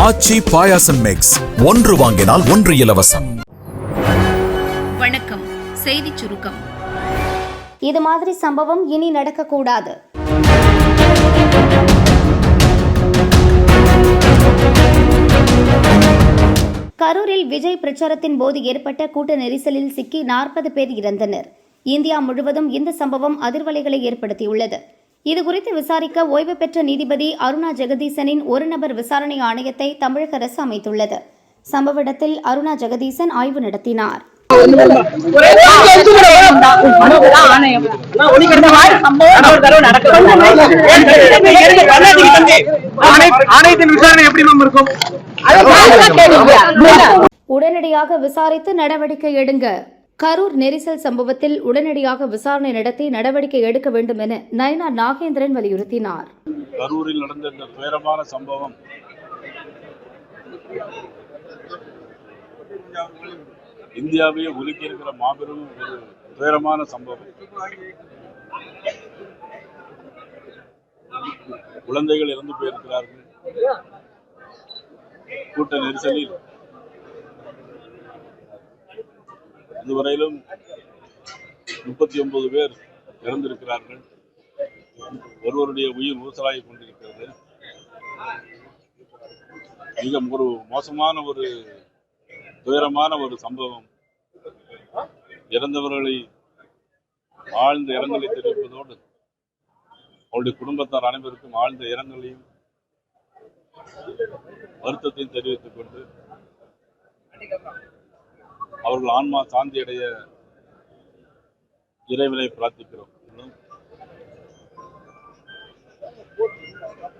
ஆச்சி பாயாசம் mix ஒன்று வாங்கினால் ஒன்று இலவசம். வணக்கம். செய்திச் சுருக்கம். இது மாதிரி சம்பவம் இனி நடக்கக்கூடாது. கரூரில் விஜய் பிரச்சாரத்தின் போது ஏற்பட்ட கூட்ட நெரிசலில் சிக்கி நாற்பது பேர் இறந்தனர். இந்தியா முழுவதும் இந்த சம்பவம் அதிர்வலைகளை ஏற்படுத்தியுள்ளது. இதுகுறித்து விசாரிக்க ஓய்வு பெற்ற நீதிபதி அருணா ஜெகதீசனின் ஒரு நபர் விசாரணை ஆணையத்தை தமிழக அரசு அமைத்துள்ளது. சம்பவ இடத்தில் அருணா ஜெகதீசன் ஆய்வு நடத்தினார். ஆணையத்தின் விசாரணை எப்படி மேம் இருக்கும்? உடனடியாக விசாரித்து நடவடிக்கை எடுங்க. கரூர் நெரிசல் சம்பவத்தில் உடனடியாக விசாரணை நடத்தி நடவடிக்கை எடுக்க வேண்டும் என நயனா நாகேந்திரன் வலியுறுத்தினார். கரூரில் நடந்த இந்த துயரமான சம்பவம் இந்தியாவையே உலுக்கி இருக்கிற மாபெரும் ஒரு துயரமான சம்பவம். குழந்தைகள் இறந்து போயிருக்கிறார்கள். கூட்ட நெரிசலில் இதுவரையிலும் முப்பத்தி ஒன்பது பேர் இறந்திருக்கிறார்கள். ஒருவருடைய உயிர் ஊசலாகி கொண்டிருக்கிறது. மிக ஒரு மோசமான ஒரு துயரமான ஒரு சம்பவம். இறந்தவர்களை ஆழ்ந்த இரங்கலை தெரிவிப்பதோடு அவருடைய குடும்பத்தார் அனைவருக்கும் ஆழ்ந்த இரங்கலையும் வருத்தத்தையும் தெரிவித்துக் கொண்டு அவர்கள் ஆன்மா சாந்தி அடைய இறைவனை பிரார்த்திக்கிறோம்.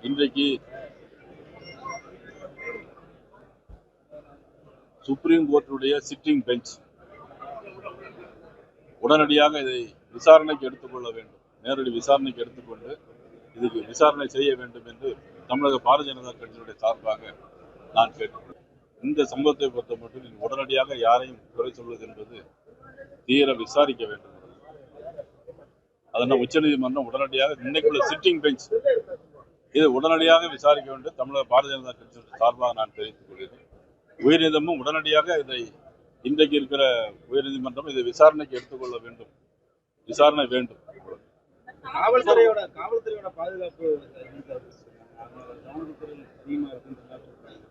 இன்றைக்கு சுப்ரீம் கோர்ட்டுடைய சிட்டிங் பெஞ்ச் உடனடியாக இதை விசாரணைக்கு எடுத்துக்கொள்ள வேண்டும். நேரடி விசாரணைக்கு எடுத்துக்கொண்டு இதுக்கு விசாரணை செய்ய வேண்டும் என்று தமிழக பாரதிய ஜனதா கட்சியினுடைய சார்பாக நான் கேட்டுக்கொள்கிறேன். இந்த சம்பவத்தை பொறுத்த மட்டும் நீங்கள் உடனடியாக யாரையும் குறை சொல்வது என்பது தீர விசாரிக்க வேண்டும். அதனால் உச்சநீதிமன்றம் உடனடியாக இன்னைக்குள்ள சிட்டிங் பெஞ்ச் இதை உடனடியாக விசாரிக்க வேண்டும். தமிழக பாரதிய ஜனதா கட்சி சார்பாக நான் தெரிவித்துக் கொள்கிறேன். உயர்நீதிமன்றம் உடனடியாக இதை இன்றைக்கு இருக்கிற உயர்நீதிமன்றம் இதை விசாரணைக்கு எடுத்துக்கொள்ள வேண்டும். விசாரணை வேண்டும். காவல்துறையோட காவல்துறையோட பாதுகாப்பு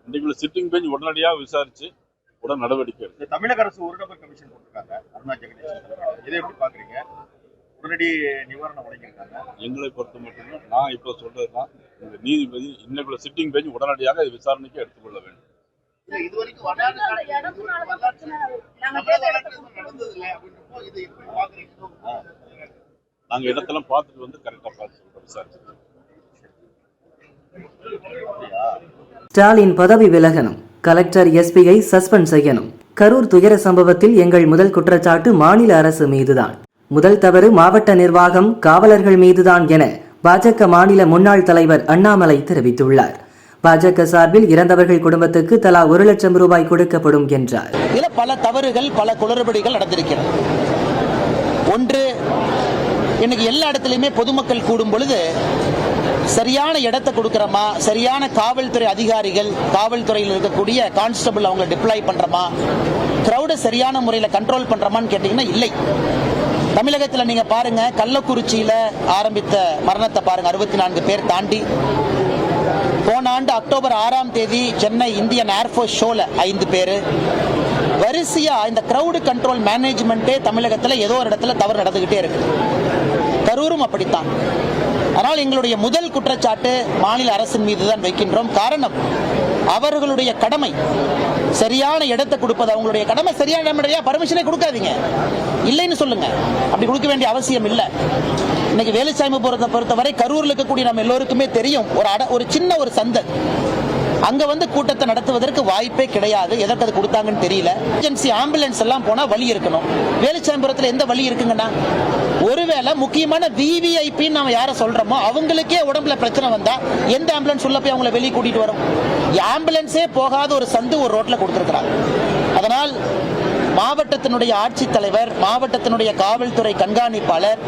இன்றைக்குள்ள சிட்டிங் பெஞ்ச் உடனடியாக விசாரிச்சு உடன் நடவடிக்கை எடுக்கும். தமிழக அரசு ஒரு நபர் கமிஷன் போட்டிருக்காங்க. அருணா ஜெகதீசன் இதை எப்படி பாக்குறீங்க? உடனடி நிவாரணம் வழங்கியிருக்காங்க. எங்களை பொறுத்த மட்டும் நான் இப்போ சொல்றதுதான் இந்த நீதிபதி இன்னைக்குள்ள சிட்டிங் பெஞ்ச் உடனடியாக இதை விசாரணைக்கு எடுத்துக்கொள்ள வேண்டும். இது வரைக்கும் வரலாறு நடந்தது இல்லை அப்படின்றப்போ இதை எப்படி பாக்குறீங்க நாங்க இடத்தெல்லாம் பார்த்துட்டு வந்து கரெக்டா பார்த்து சொல்றோம் விசாரிச்சு ஸ்டாலின் பதவி விலகணும். கலெக்டர் எஸ்பியை சஸ்பெண்ட் செய்யணும். கரூர் துயர சம்பவத்தில் எங்கள் முதல் குற்றச்சாட்டு மாநில அரசு மீதுதான். முதல் தவறு மாவட்ட நிர்வாகம் காவலர்கள் மீதுதான் என பாஜக மாநில முன்னாள் தலைவர் அண்ணாமலை தெரிவித்துள்ளார். பாஜக சார்பில் இறந்தவர்கள் குடும்பத்துக்கு தலா ஒரு லட்சம் ரூபாய் கொடுக்கப்படும் என்றார். பல தவறுகள் பல குளறுபடிகள் நடந்திருக்கிறது. ஒன்று இன்னைக்கு எல்லா இடத்துலையுமே பொதுமக்கள் கூடும் பொழுது சரியான இடத்தை கொடுக்குறோமா? சரியான காவல்துறை அதிகாரிகள் காவல்துறையில் இருக்கக்கூடிய கான்ஸ்டபிள் அவங்க டிப்ளாய் பண்ணுறோமா க்ரௌடை சரியான முறையில் கண்ட்ரோல் பண்ணுறோமான்னு கேட்டிங்கன்னா இல்லை. தமிழகத்தில் நீங்கள் பாருங்கள் கள்ளக்குறிச்சியில் ஆரம்பித்த மரணத்தை பாருங்கள் அறுபத்தி நான்கு பேர் தாண்டி. போன ஆண்டு அக்டோபர் ஆறாம் தேதி சென்னை இந்தியன் ஏர்ஃபோர்ஸ் ஷோவில் ஐந்து பேர். வரிசையாக இந்த க்ரௌடு கண்ட்ரோல் மேனேஜ்மெண்ட்டே தமிழகத்தில் ஏதோ ஒரு இடத்துல தவறு நடந்துக்கிட்டே இருக்கு. கரூரும் அப்படித்தான். ஆனால் எங்களுடைய முதல் குற்றச்சாட்டு மாநில அரசின் மீது தான் வைக்கின்றோம். காரணம் அவர்களுடைய கடமை சரியான இடத்தை கொடுப்பது. அவங்களுடைய கடமை சரியான இடம் பர்மிஷனே கொடுக்காதீங்க. இல்லைன்னு சொல்லுங்க. அப்படி கொடுக்க வேண்டிய அவசியம் இல்லை. இன்னைக்கு வேலுசாமி பொறுத்த பொறுத்தவரை கரூர்ல இருக்கக்கூடிய நம்ம எல்லோருக்குமே தெரியும். ஒரு அட ஒரு சின்ன ஒரு சந்தை. அங்க வந்து கூட்டத்தை நடத்துவதற்கு வாய்ப்பே கிடையாது. எதற்கு அது கொடுத்தாங்கன்னு தெரியல. எமர்ஜென்சி ஆம்புலன்ஸ் எல்லாம் போனா வழி இருக்கணும். வேலுச்சாம்பரத்துல எந்த வழி இருக்குங்கண்ணா ஒருவேளை முக்கியமான விவிஐபி நம்ம யார சொல்றோமோ அவங்களுக்கே உடம்புல பிரச்சனை வந்தா எந்த ஆம்புலன்ஸ் உள்ள போய் அவங்கள வெளியே கூட்டிட்டு வரும்? ஆம்புலன்ஸே போகாத ஒரு சந்து ஒரு ரோட்ல கொடுத்துருக்குறாங்க அதனால் மாவட்டத்தினுடைய ஆட்சித்தலைவர் மாவட்டத்தினுடைய காவல்துறை கண்காணிப்பாளர்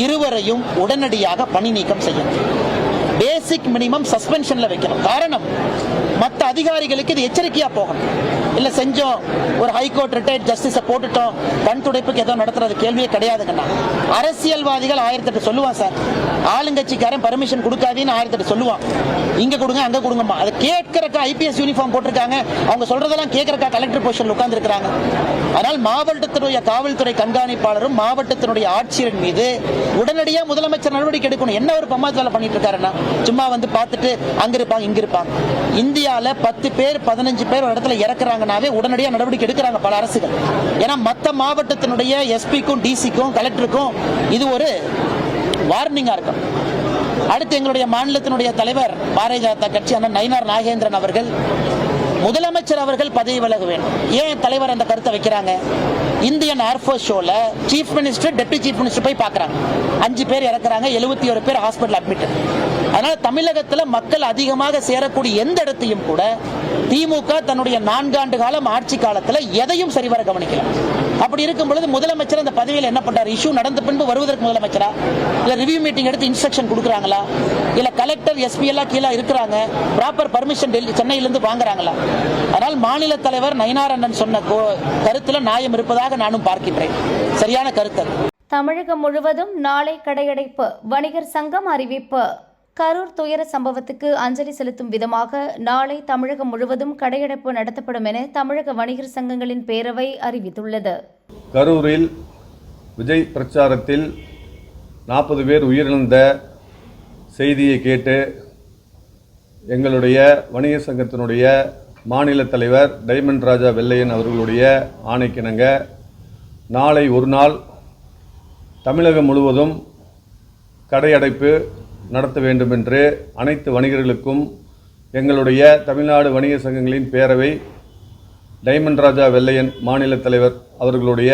இருவரையும் உடனடியாக பணி நீக்கம் செய்யணும் பேசிக் மினிமம் சஸ்பென்ஷன்ல வைக்கணும். காரணம் மற்ற அதிகாரிகளுக்கு இது எச்சரிக்கையா போகணும். இல்ல செஞ்சோம் ஒரு ஹைகோர்ட் ரிட்டையர்ட் ஜஸ்டிஸை போட்டுட்டோம் கண் துடைப்புக்கு ஏதோ நடத்துறது கேள்வியே கிடையாதுங்கண்ணா. அரசியல்வாதிகள் ஆயிரத்தி எட்டு சொல்லுவான் சார். ஆளுங்கட்சிக்காரன் பர்மிஷன் கொடுக்காதீன்னு ஆயிரத்தி சொல்லுவான். இங்க கொடுங்க அங்க கொடுங்கம்மா. அதை கேட்கறக்கா ஐபிஎஸ் யூனிஃபார்ம் போட்டிருக்காங்க. அவங்க சொல்றதெல்லாம் கேட்கறக்கா கலெக்டர் பொசிஷன் உட்கார்ந்துருக்காங்க அதனால் மாவட்டத்தினுடைய காவல்துறை கண்காணிப்பாளரும் மாவட்டத்தினுடைய ஆட்சியரின் மீது உடனடியா முதலமைச்சர் நடவடிக்கை எடுக்கணும். என்ன ஒரு பம்மாத்து வேலை பண்ணிட்டு இருக்காருன்னா சும்மா வந்து பார்த்துட்டு அங்க இருப்பாங்க இங்க இருப்பாங்க. இந்தியாவில் பத்து பேர் பதினஞ்சு பேர் ஒரு இடத்துல இறக்குறாங்கனாவே உடனடியாக நடவடிக்கை எடுக்கிறாங்க பல அரசுகள். ஏன்னா மற்ற மாவட்டத்தினுடைய எஸ்பிக்கும் டிசிக்கும் கலெக்டருக்கும் இது ஒரு வார்னிங்கா இருக்கும். அடுத்து எங்களுடைய மாநிலத்தினுடைய தலைவர் பாரதிய ஜனதா கட்சி அண்ணன் நயினார் நாகேந்திரன் அவர்கள் முதலமைச்சர் அவர்கள் பதவி விலக வேண்டும். ஏன் தலைவர் அந்த கருத்தை வைக்கிறாங்க? இந்தியன் ஏர்ஃபோர்ஸ் ஷோல chief minister deputy chief minister போய் பார்க்குறாங்க. அஞ்சு பேர் இறக்குறாங்க எழுபத்தி ஒரு பேர் ஹாஸ்பிட்டல் அட்மிட் அதனால தமிழகத்துல மக்கள் அதிகமாக சேரக்கூடிய எந்த இடத்தையும் கூட திமுக தன்னுடைய நான்காண்டு காலம் ஆட்சி காலத்துல எதையும் சரிவர கவனிக்கலாம் அப்படி இருக்கும் பொழுது முதலமைச்சர் அந்த பதவியில் என்ன பண்றாரு? இஷ்யூ நடந்த பின்பு வருவதற்கு முதலமைச்சரா? இல்ல ரிவ்யூ மீட்டிங் எடுத்து இன்ஸ்ட்ரக்ஷன் கொடுக்குறாங்களா? இல்ல கலெக்டர் எஸ்பி எல்லாம் கீழே இருக்கிறாங்க. ப்ராப்பர் பர்மிஷன் டெல்லி சென்னையிலிருந்து வாங்குறாங்களா? அதனால் மாநில தலைவர் நயினாரண்ணன் சொன்ன கோ- கருத்துல நியாயம் இருப்பதாக நானும் பார்க்கின்றேன். சரியான கருத்து தமிழகம் முழுவதும் நாளை கடையடைப்பு. வணிகர் சங்கம் அறிவிப்பு. கரூர் துயர சம்பவத்துக்கு அஞ்சலி செலுத்தும் விதமாக நாளை தமிழகம் முழுவதும் கடையடைப்பு நடத்தப்படும் என தமிழக வணிகர் சங்கங்களின் பேரவை அறிவித்துள்ளது. கரூரில் விஜய் பிரச்சாரத்தில் நாற்பது பேர் உயிரிழந்த செய்தியை கேட்டு எங்களுடைய வணிக சங்கத்தினுடைய மாநில தலைவர் டைமண்ட் ராஜா வெள்ளையன் அவர்களுடைய ஆணைக்கிணங்க நாளை ஒரு நாள் தமிழகம் முழுவதும் கடையடைப்பு நடத்த வேண்டும் என்று அனைத்து வணிகர்களுக்கும் எங்களுடைய தமிழ்நாடு வணிக சங்கங்களின் பேரவை டைமண்ட் ராஜா வெள்ளையன் மாநில தலைவர் அவர்களுடைய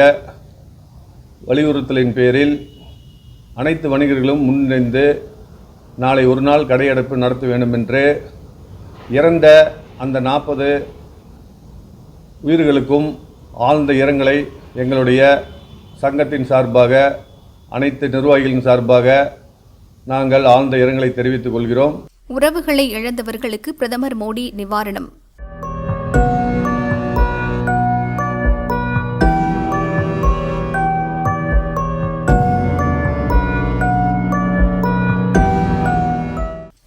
வலியுறுத்தலின் பேரில் அனைத்து வணிகர்களும் முன்னிணைந்து நாளை ஒரு நாள் கடையடைப்பு நடத்த வேண்டும் என்று இறந்த அந்த நாற்பது உயிர்களுக்கும் ஆழ்ந்த இரங்கலை எங்களுடைய சங்கத்தின் சார்பாக அனைத்து நிர்வாகிகளின் சார்பாக நாங்கள் ஆழ்ந்த இரங்கலை தெரிவித்துக் கொள்கிறோம். உறவுகளை இழந்தவர்களுக்கு பிரதமர் மோடி நிவாரணம்.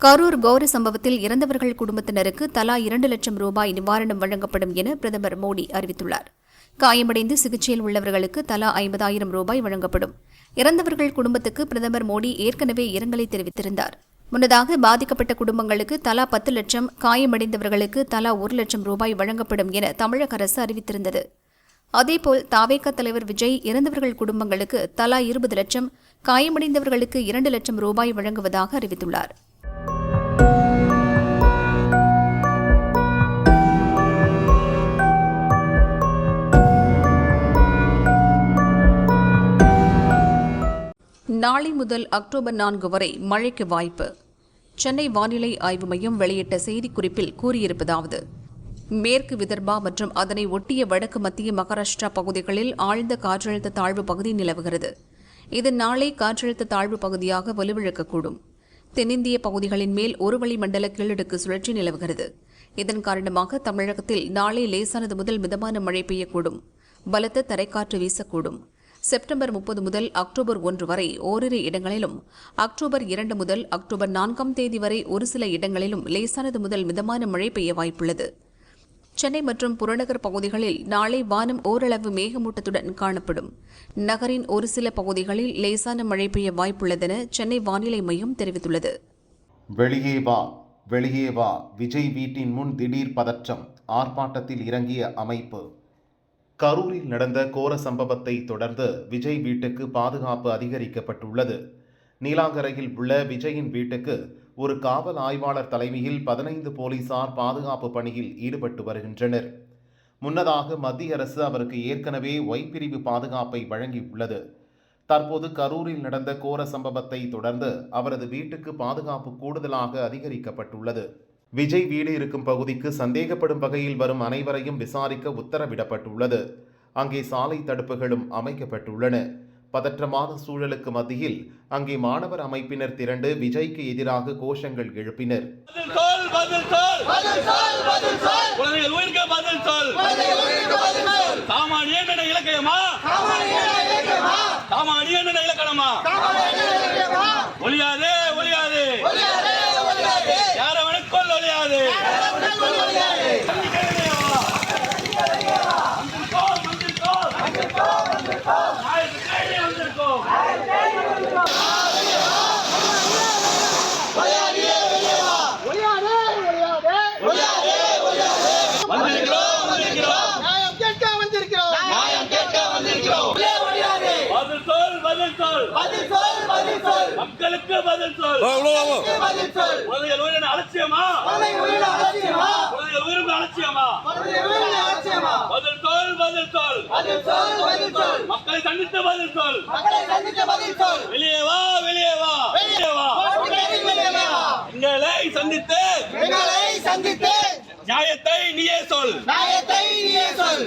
கரூர் கௌர சம்பவத்தில் இறந்தவர்கள் குடும்பத்தினருக்கு தலா இரண்டு லட்சம் ரூபாய் நிவாரணம் வழங்கப்படும் என பிரதமர் மோடி அறிவித்துள்ளார். காயமடைந்து சிகிச்சையில் உள்ளவர்களுக்கு தலா ஐம்பதாயிரம் ரூபாய் வழங்கப்படும். இறந்தவர்கள் குடும்பத்துக்கு பிரதமர் மோடி ஏற்கனவே இரங்கலை தெரிவித்திருந்தார். முன்னதாக பாதிக்கப்பட்ட குடும்பங்களுக்கு தலா பத்து லட்சம் காயமடைந்தவர்களுக்கு தலா ஒரு லட்சம் ரூபாய் வழங்கப்படும் என தமிழக அரசு அறிவித்திருந்தது. அதேபோல் தாவேக தலைவர் விஜய் இறந்தவர்கள் குடும்பங்களுக்கு தலா இருபது லட்சம் காயமடைந்தவர்களுக்கு இரண்டு லட்சம் ரூபாய் வழங்குவதாக அறிவித்துள்ளார். நாளை முதல் அக்டோபர் நான்கு வரை மழைக்கு வாய்ப்பு. சென்னை வானிலை ஆய்வு மையம் வெளியிட்ட செய்திக்குறிப்பில் கூறியிருப்பதாவது மேற்கு விதர்பா மற்றும் அதனை ஒட்டிய வடக்கு மத்திய மகாராஷ்டிரா பகுதிகளில் ஆழ்ந்த காற்றழுத்த தாழ்வு பகுதி நிலவுகிறது. இது நாளை காற்றழுத்த தாழ்வு பகுதியாக வலுவிழக்கக்கூடும். தென்னிந்திய பகுதிகளின் மேல் ஒரு வளிமண்டல கீழடுக்கு சுழற்சி நிலவுகிறது. இதன் காரணமாக தமிழகத்தில் நாளை லேசானது முதல் மிதமான மழை பெய்யக்கூடும். பலத்த தரைக்காற்று வீசக்கூடும். செப்டம்பர் முப்பது முதல் அக்டோபர் ஒன்று வரை ஓரிரு இடங்களிலும் அக்டோபர் இரண்டு முதல் அக்டோபர் நான்காம் தேதி வரை ஒரு சில இடங்களிலும் லேசானது முதல் மிதமான மழை பெய்ய வாய்ப்புள்ளது. சென்னை மற்றும் புறநகர் பகுதிகளில் நாளை வானம் ஓரளவு மேகமூட்டத்துடன் காணப்படும். நகரின் ஒரு சில பகுதிகளில் லேசான மழை பெய்ய வாய்ப்புள்ளதென சென்னை வானிலை மையம் தெரிவித்துள்ளது. வெளியே வா வெளியே வா விஜய் வீட்டின் முன் திடீர் பதற்றம் ஆர்ப்பாட்டத்தில் இறங்கிய அமைப்பு. கரூரில் நடந்த கோர சம்பவத்தை தொடர்ந்து விஜய் வீட்டுக்கு பாதுகாப்பு அதிகரிக்கப்பட்டுள்ளது. நீலாங்கரையில் உள்ள விஜயின் வீட்டுக்கு ஒரு காவல் ஆய்வாளர் தலைமையில் பதினைந்து போலீசார் பாதுகாப்பு பணியில் ஈடுபட்டு வருகின்றனர். முன்னதாக மத்திய அரசு அவருக்கு ஏற்கனவே ஒய் பிரிவு பாதுகாப்பை வழங்கியுள்ளது. தற்போது கரூரில் நடந்த கோர சம்பவத்தை தொடர்ந்து அவரது வீட்டுக்கு பாதுகாப்பு கூடுதலாக அதிகரிக்கப்பட்டுள்ளது. விஜய் வீடு இருக்கும் பகுதிக்கு சந்தேகப்படும் வகையில் வரும் அனைவரையும் விசாரிக்க உத்தரவிடப்பட்டுள்ளது. அங்கே சாலை தடுப்புகளும் அமைக்கப்பட்டுள்ளன. பதற்றமான சூழலுக்கு மத்தியில் அங்கே மாணவர் அமைப்பினர் திரண்டு விஜய்க்கு எதிராக கோஷங்கள் எழுப்பினர். பதில் えっ! மக்களுக்கு பதில் சொல். பதில் சொல். குழந்தைகள் உயிரின அலட்சியமா? உயிரின அலட்சியமா? குழந்தைகள் உயிரின அலட்சியமா? அலட்சியமா? பதில் சொல் பதில் சொல். பதில் சொல் பதில் சொல். மக்களை சந்தித்து பதில் சொல். மக்களை சந்தித்த பதில் சொல். வெளியே வா வெளியே வா. வெளியே வா. எங்களை சந்தித்து. எங்களை சந்தித்து. நியாயத்தை நீயே சொல். நியாயத்தை நீயே சொல்.